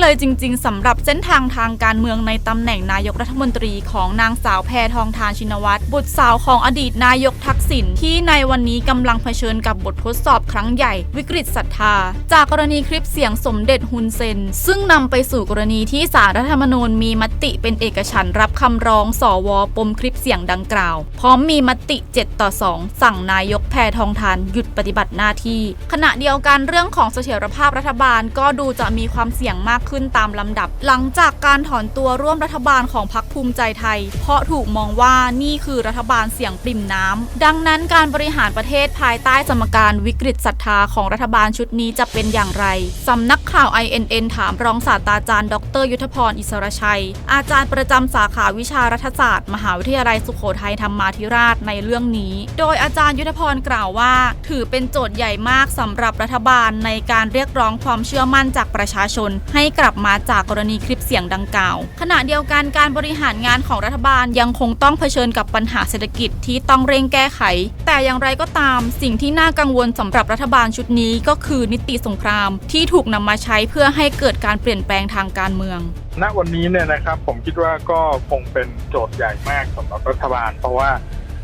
เลยจริง ๆสำหรับเส้นทางทางการเมืองในตำแหน่งนายกรัฐมนตรีของนางสาวแพทองทานชินวัตรบุตรสาวของอดีตนายกทักษิณที่ในวันนี้กำลังเผชิญกับบททดสอบครั้งใหญ่วิกฤตศรัทธา จากกรณีคลิปเสียงสมเด็จฮุนเซน ซึ่งนำไปสู่กรณีที่สารรัฐธรรมนูญมีมติเป็นเอกฉันรับคำร้องสวปมคลิปเสียงดังกล่าว พร้อมมีมติ 7 ต่อ 2 สั่งนายกแพทองทานหยุดปฏิบัติหน้าที่ ขณะเดียวกันเรื่องของเสถียรภาพรัฐบาลก็ดูจะมีความเสี่ยงมากขึ้นตามลำดับ หลังจากการถอนตัวร่วมรัฐบาลของพรรคภูมิใจไทย เพราะถูกมองว่านี่คือรัฐบาลเสี่ยงปริ่มน้ำ ดังนั้นการบริหารประเทศภายใต้สมการวิกฤตศรัทธาของรัฐบาลชุดนี้จะเป็นอย่างไรสำนักข่าว INN ถามรองศาสตราจารย์ ดร ยุทธพรอิสรชัย อาจารย์ประจำสาขาวิชารัฐศาสตร์ มหาวิทยาลัยสุโขทัยธรรมาธิราชในเรื่องนี้ โดยอาจารย์ยุทธพรกล่าวว่า ถือเป็นโจทย์ใหญ่มากสำหรับรัฐบาลในการเรียกร้องความเชื่อมั่นจากประชาชน ให้กลับมาจากกรณีคลิปเสียงดังกล่าว ขณะเดียวกันการบริหารงานของรัฐบาลยังคงต้องเผชิญกับปัญหาเศรษฐกิจที่ต้องเร่งแก้ไข แต่อย่างไรก็ตาม สิ่งที่น่ากังวลสำหรับรัฐบาลชุดนี้ก็คือนิติสงคราม ที่ถูกนำมาใช้เพื่อให้เกิดการเปลี่ยนแปลงทางการเมืองณวันนี้เนี่ยนะครับผมคิดว่าก็คงเป็นโจทย์ใหญ่มากสำหรับรัฐบาล เพราะว่า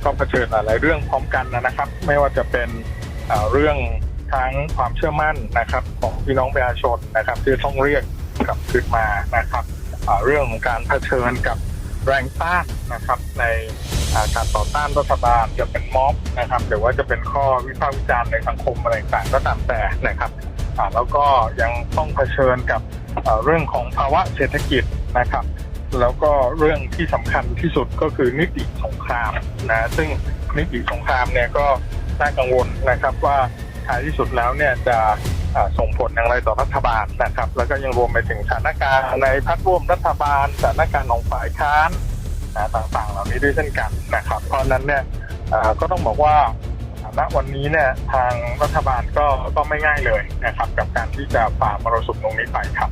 ก็เผชิญหลายเรื่องพร้อมกันนะครับ ไม่ว่าจะเป็นเรื่องทั้งความเชื่อมั่นนะครับของพี่น้องประชาชนนะครับที่ต้องเรียก กลับคืนมานะครับเรื่องของการเผชิญกับแรงต้านนะครับ ในาการต่อต้านรัฐบาลจะเป็นม็อบนะครับหรือว่าจะเป็นข้อวิพากษ์วิจารณ์ในสังคมอะไรต่างๆก็ตามแต่นะครับแล้วก็ยังต้องเผชิญกับเรื่องของภาวะเศรษฐกิจนะครับ แล้วก็เรื่องที่สำคัญที่สุดก็คือนิติสงครามนะซึ่งนิติสงครามเนี่ยก็น่ากังวลนะครับว่าท้ายที่สุดแล้วเนี่ยจะ ส่งผลอย่างไรต่อรัฐบาลนะครับ แล้วก็ยังรวมไปถึงสถานการณ์ในพักร่วมรัฐบาลสถานการณ์ของฝ่ายค้านนะต่างๆ เหล่านี้ด้วยเช่นกันนะครับ เพราะนั้นเนี่ยก็ต้องบอกว่าณวันนี้เนี่ยทางรัฐบาลก็ก็ไม่ง่ายเลยนะครับ กับการที่จะฝ่ามรสุมตรงนี้ไปครับ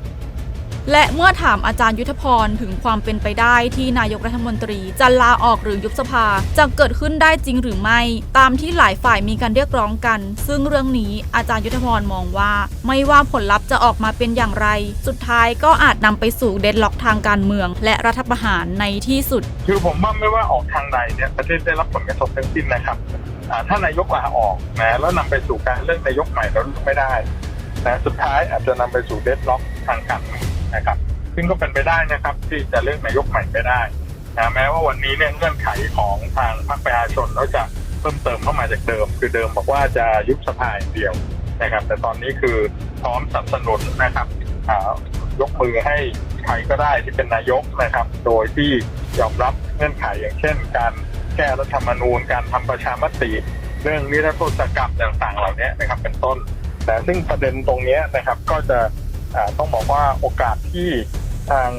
และเมื่อถามอาจารย์ยุทธพรถึงความเป็นไปได้ที่นายกรัฐมนตรีจะลาออกหรือยุบสภาจะเกิดขึ้นได้จริงหรือไม่ ตามที่หลายฝ่ายมีการเรียกร้องกัน ซึ่งเรื่องนี้อาจารย์ยุทธพรมองว่า ไม่ว่าผลลัพธ์จะออกมาเป็นอย่างไร สุดท้ายก็อาจนำไปสู่เดดล็อกทางการเมือง และรัฐประหารในที่สุด คือผมว่าไม่ว่าออกทางใดเนี่ยประเทศได้รับผลกระทบทั้งสิ้นนะครับถ้านายกลาออกนะแล้วนำไปสู่การเลือกนายกใหม่แล้วเลือกไม่ได้นะสุดท้ายอาจจะนำไปสู่เดดล็อกทางการเมือง นะครับ ซึ่งก็เป็นไปได้นะครับ ที่จะเลือกนายกใหม่ไม่ได้นะแม้ว่าวันนี้เนี่ยเงื่อนไขของทางพรรคประชาชนเราจะเพิ่มเติมเข้ามาจากเดิม คือเดิมบอกว่าจะยุบสภาอย่างเดียวนะครับ แต่ตอนนี้คือพร้อมสนับสนุนนะครับยกมือให้ใครก็ได้ที่เป็นนายกนะครับ โดยที่ยอมรับเงื่อนไขอย่างเช่น การแก้รัฐธรรมนูญการทำประชามติ เรื่องนิรโทษกรรมต่างๆ เหล่านี้นะครับเป็นต้น แต่ซึ่งประเด็นตรงนี้นะครับก็จะ ต้องบอกว่าโอกาสที่ทาง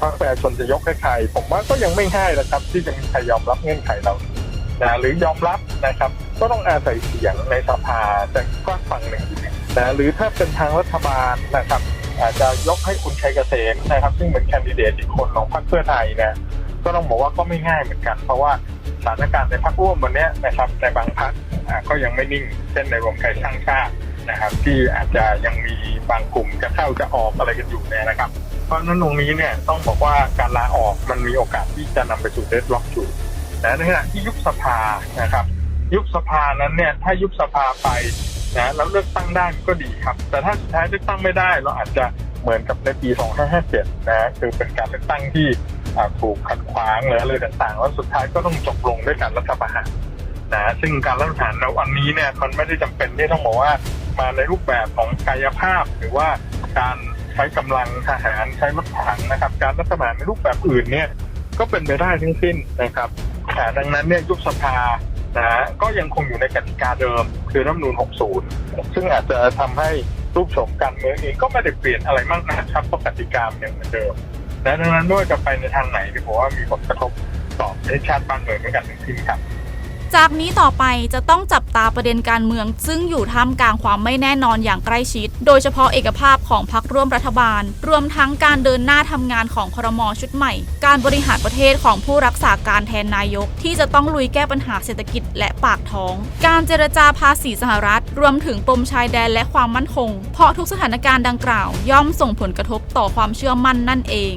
พรรคประชาชนจะยกให้ใคร ผมว่าก็ยังไม่ง่ายนะครับ ที่จะมีใครยอมรับเงื่อนไขเรานะหรือยอมรับนะครับ ก็ต้องอาศัยเสียงในสภาจากฝากฝั่งหนึ่งนะหรือถ้าเป็นทางรัฐบาลนะครับ อาจจะยกให้คุณชัยเกษมนะครับ ซึ่งเป็นแคนดิเดตอีกคนของพรรคเพื่อไทยนี่ยก็ต้องบอกว่าก็ไม่ง่ายเหมือนกัน เพราะว่าสถานการณ์ในพรรคร่วมวันนี้นะครับในบางพรรคก็ยังไม่นิ่งเช่นในรวมไทยสร้างชาติ นะครับที่อาจจะยังมีบางกลุ่มจะเข้าจะออกอะไรกันอยู่เนี่ยนะครับ เพราะนั้นตรงนี้เนี่ยต้องบอกว่าการลาออกมันมีโอกาสที่จะนำไปสู่เดดล็อกอยู่นะในขณะที่ยุบสภานะครับ ยุบสภานั้นเนี่ยถ้ายุบสภาไปนะแล้วเลือกตั้งได้ก็ดีครับ แต่ถ้าสุดท้ายเลือกตั้งไม่ได้ เราอาจจะเหมือนกับในปี 2557 นะคือเป็นการเลือกตั้งที่ถูกขัดขวางหรืออะไรต่างๆ แล้วสุดท้ายก็ต้องจบลงด้วยการรัฐประหาร นะซึ่งการรัฐประหารในวันนี้เนี่ยมันไม่ได้จำเป็นที่ต้องบอกว่ามาในรูปแบบของกายภาพ หรือว่าการใช้กำลังทหารใช้รถถังนะครับ การรัฐประหารในรูปแบบอื่นเนี่ยก็เป็นไปได้ทั้งสิ้นนะครับแต่ดังนั้นเนี่ยยุบสภานะฮะก็ยังคงอยู่ในกติกาเดิม คือรัฐมนูญ60 ซึ่งอาจจะทำให้รูปโฉมการเมืองเองก็ไม่ได้เปลี่ยนอะไรมากนะครับเพราะกติกามันยังเหมือนเดิมและดังนั้นไม่ว่าจะไปในทางไหนที่ผมว่ามีผลกระทบต่อประเทศชาติบ้านเมืองด้วยกันทั้งสิ้นครับ จากนี้ต่อไปจะต้องจับตาประเด็นการเมือง ซึ่งอยู่ท่ามกลางความไม่แน่นอนอย่างใกล้ชิด โดยเฉพาะเอกภาพของพรรคร่วมรัฐบาล รวมทั้งการเดินหน้าทำงานของครมชุดใหม่ การบริหารประเทศของผู้รักษาการแทนนายก ที่จะต้องลุยแก้ปัญหาเศรษฐกิจและปากท้อง การเจรจาภาษีสหรัฐ รวมถึงปมชายแดนและความมั่นคง เพราะทุกสถานการณ์ดังกล่าว ย่อมส่งผลกระทบต่อความเชื่อมั่นนั่นเอง